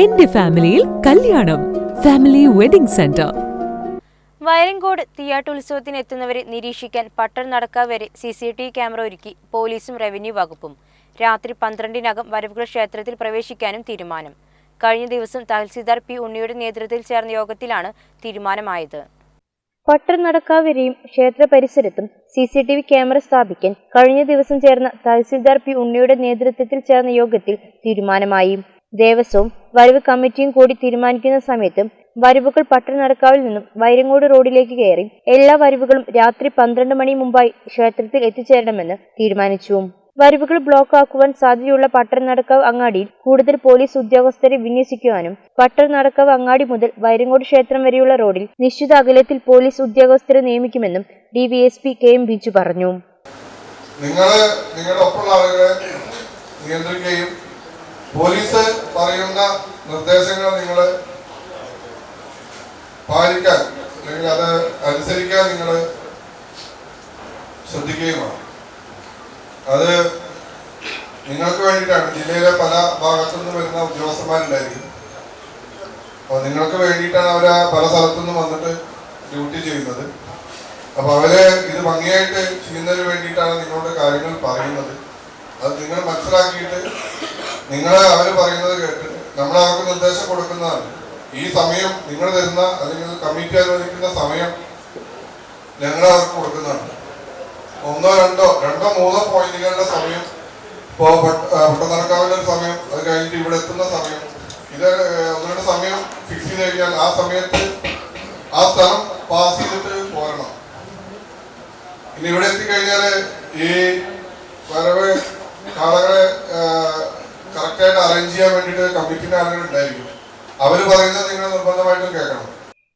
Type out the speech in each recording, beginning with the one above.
എന്റെ ഫാമിലിയിൽ കല്യാണം. Family wedding centre. വയലിൻകോട് തീയാട്ടുത്സവത്തിന് എത്തുന്നവരെ നിരീക്ഷിക്കാൻ പട്ടർ നടക്കാവ് വരെ C C T V camera ഒരുക്കി പോലീസും റവന്യൂ വകുപ്പും. രാത്രി പന്ത്രണ്ടിനകം വരവുകൾ ക്ഷേത്രത്തിൽ പ്രവേശിക്കാനും തീരുമാനം. കഴിഞ്ഞ ദിവസം തഹസിൽദാർ പി ഉണ്ണിയുടെ നേതൃത്വത്തിൽ ചേർന്ന യോഗത്തിലാണ് തീരുമാനമായത്. പട്ടർ നടക്കാവരെയും ക്ഷേത്ര പരിസരത്തും C C T V camera സ്ഥാപിക്കാൻ കഴിഞ്ഞ ദിവസം ചേർന്ന തഹസിൽദാർ പി ഉണ്ണിയുടെ നേതൃത്വത്തിൽ ചേർന്ന യോഗത്തിൽ തീരുമാനമായി. ദേവസ്വവും വരവ് കമ്മിറ്റിയും കൂടി തീരുമാനിക്കുന്ന സമയത്തും വരവുകൾ പട്ടണനടക്കാവിൽ നിന്നും വൈരങ്ങോട് റോഡിലേക്ക് കയറി എല്ലാ വരവുകളും രാത്രി പന്ത്രണ്ട് മണി മുമ്പായി ക്ഷേത്രത്തിൽ എത്തിച്ചേരണമെന്ന് തീരുമാനിച്ചു. വരവുകൾ ബ്ലോക്ക് ആക്കുവാൻ സാധ്യതയുള്ള പട്ടണ നടക്കാവ് അങ്ങാടിയിൽ കൂടുതൽ പോലീസ് ഉദ്യോഗസ്ഥരെ വിന്യസിക്കുവാനും പട്ടണ നടക്കാവ് അങ്ങാടി മുതൽ വൈരങ്ങോട് ക്ഷേത്രം വരെയുള്ള റോഡിൽ നിശ്ചിത അകലത്തിൽ പോലീസ് ഉദ്യോഗസ്ഥരെ നിയമിക്കുമെന്നും D V S P K M Biju പറഞ്ഞു. നിങ്ങൾ നിങ്ങളുടെ ഒപ്പമുള്ള ആളുകളെ നിയന്ത്രിക്കുകയും പോലീസ് പറയുന്ന നിർദ്ദേശങ്ങൾ നിങ്ങൾ പാലിക്കാൻ അല്ലെങ്കിൽ അത് അനുസരിക്കാൻ നിങ്ങൾ ശ്രദ്ധിക്കുകയും വേണം അത് നിങ്ങൾക്ക് വേണ്ടിയിട്ടാണ്. ജില്ലയിലെ പല ഭാഗത്തുനിന്ന് വരുന്ന ഉദ്യോഗസ്ഥന്മാരുണ്ടായിരിക്കും. അപ്പോൾ നിങ്ങൾക്ക് വേണ്ടിയിട്ടാണ് അവർ പല സ്ഥലത്തുനിന്നും വന്നിട്ട് ഡ്യൂട്ടി ചെയ്യുന്നത്. അപ്പോൾ അവരെ ഇത് ഭംഗിയായിട്ട് ചെയ്യുന്നതിന് വേണ്ടിയിട്ടാണ് നിങ്ങളോട് കാര്യങ്ങൾ പറയുന്നത്. അത് നിങ്ങൾ മനസ്സിലാക്കിയിട്ട് നിങ്ങൾ അവർ പറയുന്നത് കേട്ട് നമ്മൾ അവർക്ക് നിർദ്ദേശം കൊടുക്കുന്നതാണ്. ഈ സമയം നിങ്ങൾ തരുന്ന അല്ലെങ്കിൽ കമ്മിറ്റി അനുവദിക്കുന്ന സമയം ഞങ്ങൾ അവർക്ക് ഒന്നോ രണ്ടോ രണ്ടോ മൂന്നോ പോയിന്റുകളുടെ സമയം ഇപ്പോ പട്ടനടക്കാവിന്റെ ഒരു സമയം അത് കഴിഞ്ഞിട്ട് ഇവിടെ എത്തുന്ന സമയം ഇത് ഒന്നുകൊണ്ട് ഒന്ന് സമയം ഫിക്സ് ചെയ്ത് കഴിഞ്ഞാൽ ആ സമയത്ത് ആ സ്ഥലം പാസ് ചെയ്തിട്ട് പോരണം. ഇനി ഇവിടെ എത്തിക്കഴിഞ്ഞാൽ ഈ വരവ് ചെയ്യാൻ വേണ്ടിയിട്ട് കമ്മിറ്റിന്റെ ആളുകൾ ഉണ്ടായിരിക്കും. പറയുന്നത് നിങ്ങൾ നിർബന്ധമായിട്ടും കേൾക്കണം.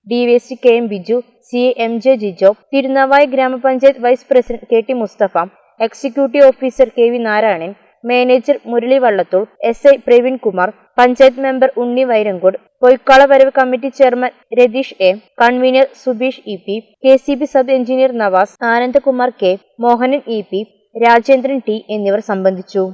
DYSP K M Biju C M J Jijo Tirunavaya ഗ്രാമപഞ്ചായത്ത് vice president K T Mustafa executive officer K V Narayanan manager Murali Vallathol S I Praveen Kumar panchayat member Unni Vairankode പൊയ്ക്കാള വരവ് committee chairman Ratheesh A convener Subeesh E P K C B sub engineer Navas Anandakumar K Mohanan E P Rajendran T എന്നിവർ സംബന്ധിച്ചു.